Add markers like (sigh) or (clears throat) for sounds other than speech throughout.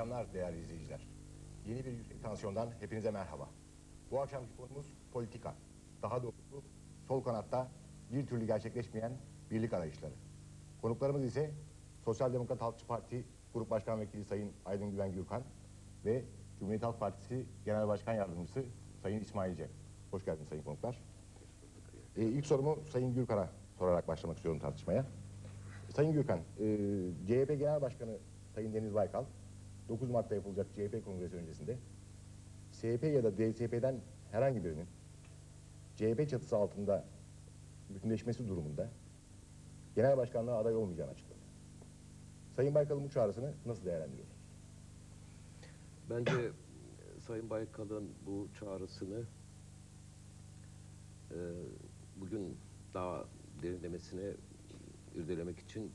akşamlar değerli izleyiciler. Yeni bir Yüksek Tansiyon'dan hepinize merhaba. Bu akşamki konumuz politika. Daha doğrusu sol kanatta bir türlü gerçekleşmeyen birlik arayışları. Konuklarımız ise Sosyal Demokrat Halkçı Parti Grup Başkan Vekili Sayın Aydın Güven Gürkan ve Cumhuriyet Halk Partisi Genel Başkan Yardımcısı Sayın İsmail Cem. Hoş geldiniz sayın konuklar. Ee, ilk sorumu Sayın Gürkan'a sorarak başlamak istiyorum tartışmaya. Sayın Gürkan, e, CHP Genel Başkanı Sayın Deniz Baykal, 9 Mart'ta yapılacak CHP kongresi öncesinde CHP ya da DSP'den herhangi birinin CHP çatısı altında bütünleşmesi durumunda genel başkanlığa aday olmayacağını açıkladı. Sayın Baykal'ın bu çağrısını nasıl değerlendiriyorsunuz? Bence Sayın Baykal'ın bu çağrısını e, bugün daha derinlemesine irdelemek için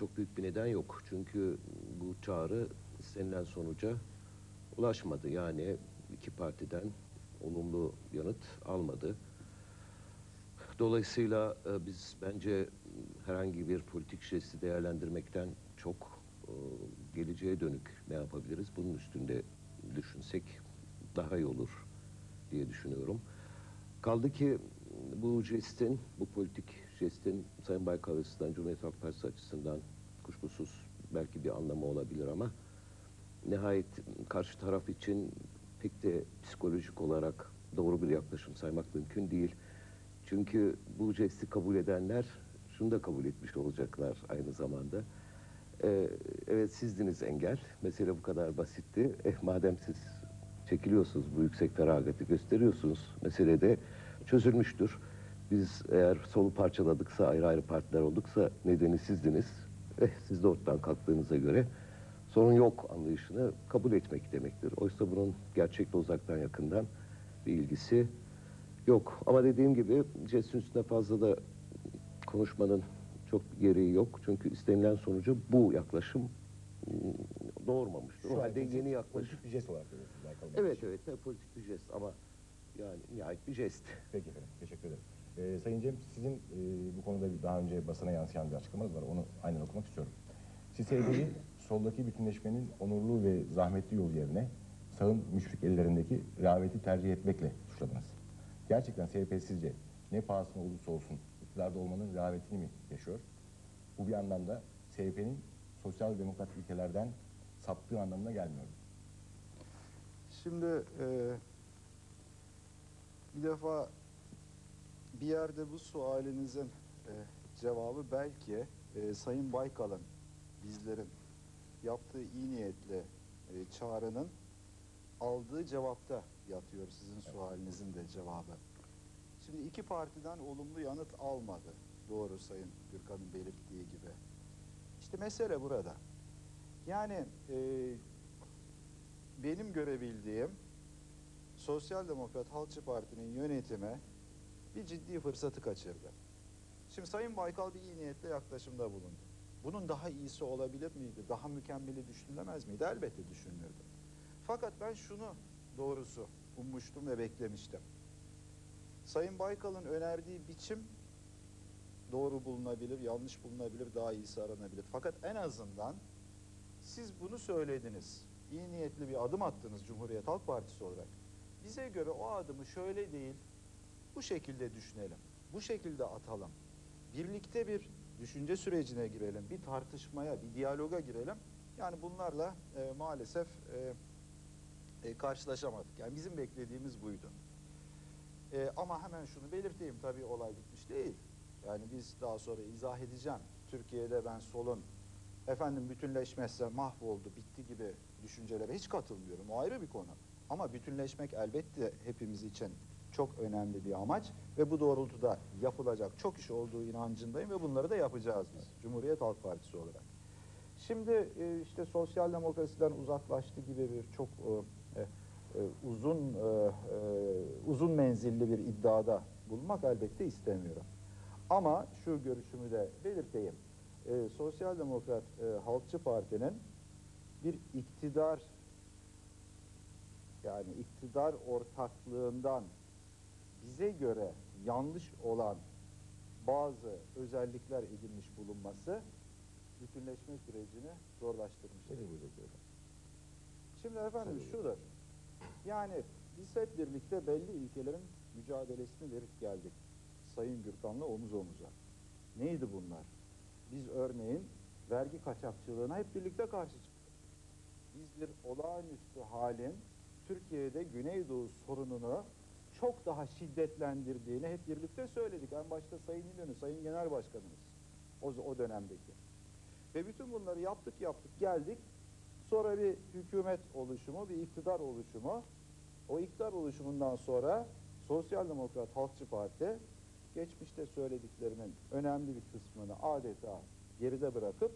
çok büyük bir neden yok. Çünkü bu çağrı istenilen sonuca ulaşmadı. Yani iki partiden olumlu yanıt almadı. Dolayısıyla e, biz bence herhangi bir politik jesti değerlendirmekten çok e, geleceğe dönük ne yapabiliriz? Bunun üstünde düşünsek daha iyi olur diye düşünüyorum. Kaldı ki bu jestin, bu politik jestin Sayın Baykal açısından, Cumhuriyet Halk Partisi açısından kuşkusuz belki bir anlamı olabilir ama nihayet karşı taraf için pek de psikolojik olarak doğru bir yaklaşım saymak mümkün değil. Çünkü bu jesti kabul edenler şunu da kabul etmiş olacaklar aynı zamanda. Ee, evet sizdiniz engel. Mesele bu kadar basitti. Eh madem siz çekiliyorsunuz, bu yüksek feragati gösteriyorsunuz. Mesele de çözülmüştür. Biz eğer solu parçaladıksa, ayrı ayrı partiler olduksa nedeni sizdiniz. Eh siz de ortadan kalktığınıza göre sorun yok anlayışını kabul etmek demektir. Oysa bunun gerçekle uzaktan yakından bir ilgisi yok. Ama dediğim gibi jestin üstüne fazla da konuşmanın çok gereği yok. Çünkü istenilen sonucu bu yaklaşım mm, doğurmamıştır. O halde yeni yaklaşım. Politik bir jest olarak görüyorsunuz. Evet evet politik bir jest ama yani nihayet bir jest. Peki efendim, teşekkür ederim. Ee, Sayın Cem, sizin e, bu konuda bir- daha önce basına yansıyan bir açıklamanız var. Onu aynen okumak istiyorum. Siz HDP'yi (clears throat) soldaki bütünleşmenin onurlu ve zahmetli yolu yerine sağın müşfik ellerindeki rehaveti tercih etmekle suçladınız. Gerçekten CHP sizce ne pahasına olursa olsun iktidarda olmanın rehavetini mi yaşıyor? Bu bir anlamda CHP'nin sosyal demokrat ilkelerden saptığı anlamına gelmiyor. Şimdi e, bir defa bir yerde bu sualinizin e, cevabı belki e, Sayın Baykal'ın, bizlerin yaptığı iyi niyetli e, çağrının aldığı cevapta yatıyor sizin sualinizin de cevabı. Şimdi iki partiden olumlu yanıt almadı. Doğru Sayın Gürkan'ın belirttiği gibi. İşte mesele burada. Yani e, benim görebildiğim Sosyal Demokrat Halkçı Parti'nin yönetimi bir ciddi fırsatı kaçırdı. Şimdi Sayın Baykal bir iyi niyetle yaklaşımda bulundu. Bunun daha iyisi olabilir miydi? Daha mükemmeli düşünülemez miydi? Elbette düşünülürdü. Fakat ben şunu doğrusu ummuştum ve beklemiştim. Sayın Baykal'ın önerdiği biçim doğru bulunabilir, yanlış bulunabilir, daha iyisi aranabilir. Fakat en azından siz bunu söylediniz. İyi niyetli bir adım attınız Cumhuriyet Halk Partisi olarak. Bize göre o adımı şöyle değil, bu şekilde düşünelim. Bu şekilde atalım. Birlikte bir düşünce sürecine girelim. Bir tartışmaya, bir diyaloga girelim. Yani bunlarla e, maalesef e, e, karşılaşamadık. Yani bizim beklediğimiz buydu. E, ama hemen şunu belirteyim tabii olay bitmiş değil. Yani biz daha sonra izah edeceğim. Türkiye'de ben solun efendim bütünleşmezse mahvoldu, bitti gibi düşüncelere hiç katılmıyorum. O ayrı bir konu. Ama bütünleşmek elbette hepimiz için çok önemli bir amaç ve bu doğrultuda yapılacak çok iş olduğu inancındayım ve bunları da yapacağız biz Cumhuriyet Halk Partisi olarak. Şimdi e, işte sosyal demokrasiden uzaklaştı gibi bir çok e, e, uzun uzun menzilli bir iddiada bulunmak elbette istemiyorum. Ama şu görüşümü de belirteyim. Sosyal Demokrat Halkçı Parti'nin bir iktidar yani iktidar ortaklığından bize göre yanlış olan bazı özellikler edinmiş bulunması bütünleşme sürecini zorlaştırmıştır. Şimdi efendim Tabii. şudur. Yani biz hep birlikte belli ilkelerin mücadelesini verip geldik. Sayın Gürkan'la omuz omuza. Neydi bunlar? Biz örneğin vergi kaçakçılığına hep birlikte karşı çıktık. Biz bir olağanüstü halin Türkiye'de Güneydoğu sorununu çok daha şiddetlendirdiğini hep birlikte söyledik. En başta Sayın İnönü, Sayın Genel Başkanımız o, o dönemdeki. Ve bütün bunları yaptık yaptık geldik. Sonra bir hükümet oluşumu, bir iktidar oluşumu. O iktidar oluşumundan sonra Sosyal Demokrat Halkçı Parti geçmişte söylediklerinin önemli bir kısmını adeta geride bırakıp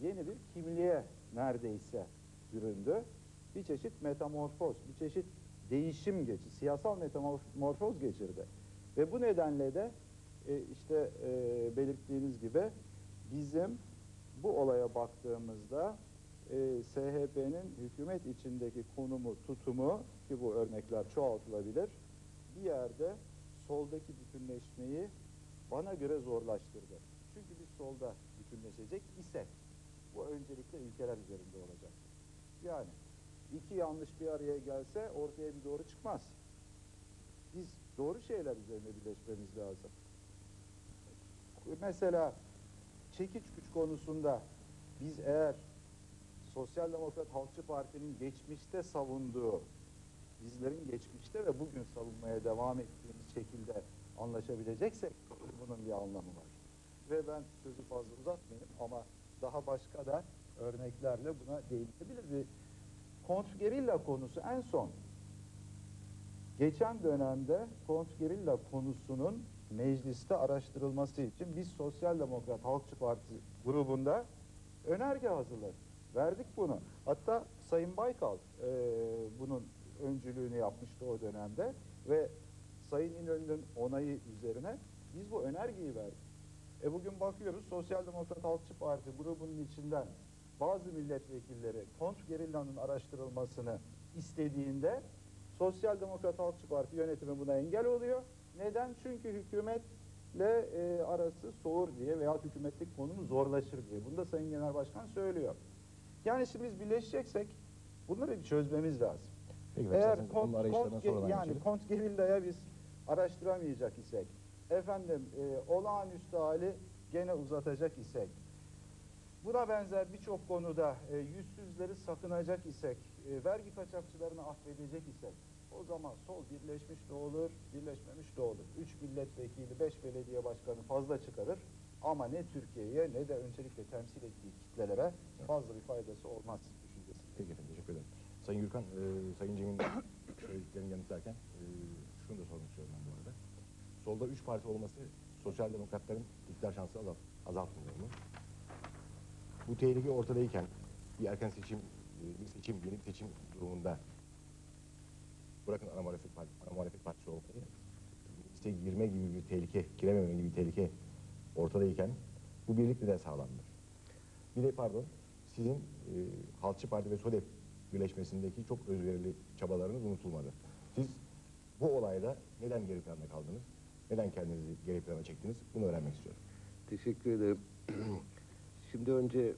yeni bir kimliğe neredeyse büründü. Bir çeşit metamorfoz, bir çeşit değişim geçi, siyasal metamorfoz geçirdi. Ve bu nedenle de e, işte e, belirttiğiniz gibi bizim bu olaya baktığımızda e, SHP'nin hükümet içindeki konumu, tutumu ki bu örnekler çoğaltılabilir bir yerde soldaki bütünleşmeyi bana göre zorlaştırdı. Çünkü biz solda bütünleşecek isek bu öncelikle ilkeler üzerinde olacak. Yani iki yanlış bir araya gelse ortaya bir doğru çıkmaz. Biz doğru şeyler üzerine birleşmemiz lazım. Mesela çekiç güç konusunda biz eğer Sosyal Demokrat Halkçı Parti'nin geçmişte savunduğu, bizlerin geçmişte ve bugün savunmaya devam ettiğimiz şekilde anlaşabileceksek bunun bir anlamı var. Ve ben sözü fazla uzatmayayım ama daha başka da örneklerle buna değinebilir. Kontrgerilla konusu en son. Geçen dönemde kontrgerilla konusunun mecliste araştırılması için biz Sosyal Demokrat Halkçı Parti grubunda önerge hazırladık. Verdik bunu. Hatta Sayın Baykal e, bunun öncülüğünü yapmıştı o dönemde ve Sayın İnönü'nün onayı üzerine biz bu önergeyi verdik. E bugün bakıyoruz Sosyal Demokrat Halkçı Parti grubunun içinden bazı milletvekilleri kontrgerillanın araştırılmasını istediğinde Sosyal Demokrat Halkçı Parti yönetimi buna engel oluyor. Neden? Çünkü hükümetle e, arası soğur diye veya hükümetlik konumu zorlaşır diye. Bunu da Sayın Genel Başkan söylüyor. Yani şimdi biz birleşeceksek bunları bir çözmemiz lazım. Peki, Eğer kont, kont, yani kont gerillaya biz araştıramayacak isek, efendim e, olağanüstü hali gene uzatacak isek, buna benzer birçok konuda e, yüzsüzleri sakınacak isek, e, vergi kaçakçılarını affedecek isek, o zaman sol birleşmiş de olur, birleşmemiş de olur. Üç milletvekili, beş belediye başkanı fazla çıkarır ama ne Türkiye'ye ne de öncelikle temsil ettiği kitlelere fazla bir faydası olmaz düşüncesi. Peki efendim teşekkür ederim. Sayın Gürkan, e, Sayın Cem'in (coughs) söylediklerini yanıtlarken e, şunu da sormak istiyorum ben bu arada. Solda üç parti olması sosyal demokratların iktidar şansı azalt, azaltmıyor mu? Bu tehlike ortadayken bir erken seçim, e, bir seçim, yeni bir seçim durumunda bırakın ana muhalefet, parti, ana muhalefet partisi olmayı, işte girme gibi bir tehlike, girememe gibi bir tehlike ortadayken bu birlik neden sağlanmıyor? Bir de pardon, sizin e, Halkçı Parti ve SODEP birleşmesindeki çok özverili çabalarınız unutulmadı. Siz bu olayda neden geri planda kaldınız? Neden kendinizi geri plana çektiniz? Bunu öğrenmek istiyorum. Teşekkür ederim. Şimdi önce